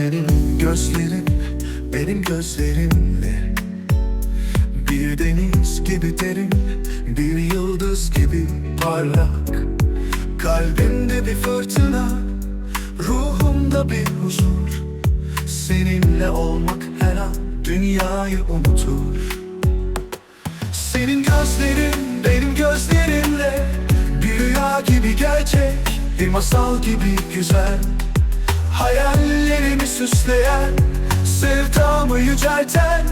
Senin gözlerin benim gözlerimle. Bir deniz gibi derin Bir yıldız gibi parlak. Kalbimde bir fırtına Ruhumda bir huzur. Seninle olmak her an Dünyayı unutur. Senin gözlerin benim gözlerimle. Bir rüya gibi gerçek Bir masal gibi güzel. Hayallerimi süsleyen Sevdamı yücelten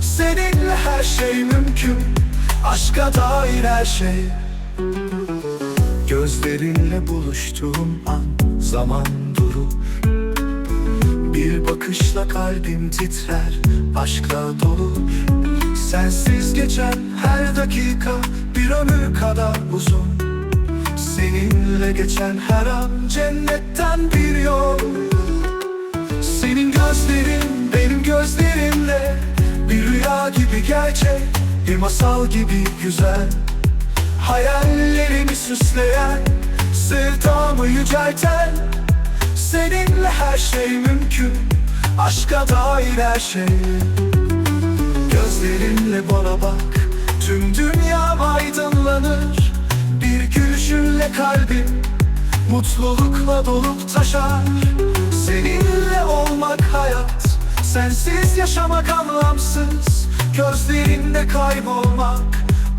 Seninle her şey mümkün Aşka dair her şey. Gözlerinle buluştuğum an Zaman durur. Bir bakışla kalbim titrer Aşkla dolur Sensiz geçen her dakika Bir ömür kadar uzun. Seninle geçen her an cennetten bir yol. Senin gözlerin benim gözlerimle Bir rüya gibi gerçek Bir masal gibi güzel. Hayallerimi süsleyen Sevdamı yücelten Seninle her şey mümkün Aşka dair her şey. Gözlerinle bana bak Tüm dünya aydınlanır Bir gülüşünle kalbim Mutlulukla dolup taşar. Seninle olmak hayat. Sensiz yaşamak anlamsız. Gözlerinde kaybolmak.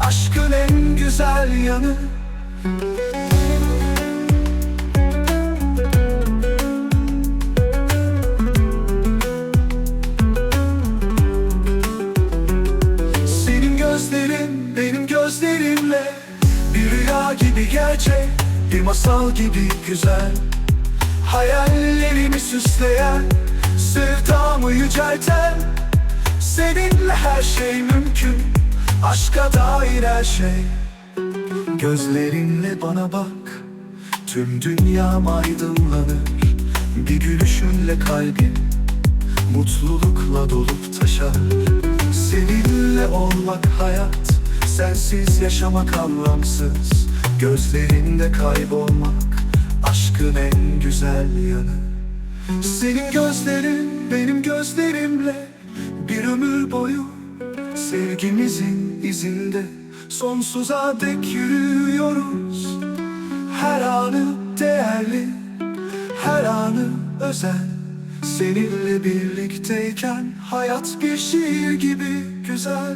Aşkın en güzel yanı. Senin gözlerin benim gözlerimle. Bir rüya gibi gerçek Bir masal gibi güzel. Hayallerimi süsleyen Sevdamı yücelten. Seninle her şey mümkün Aşka dair her şey. Gözlerinle bana bak Tüm dünyam aydınlanır. Bir gülüşünle kalbim Mutlulukla dolup taşar. Seninle olmak hayat Sensiz yaşamak anlamsız Gözlerinde kaybolmak Aşkın en güzel yanı. Senin gözlerin benim gözlerimle Bir ömür boyu Sevgimizin izinde. Sonsuza dek yürüyoruz. Her anı değerli Her anı özel. Seninle birlikteyken hayat bir şiir gibi güzel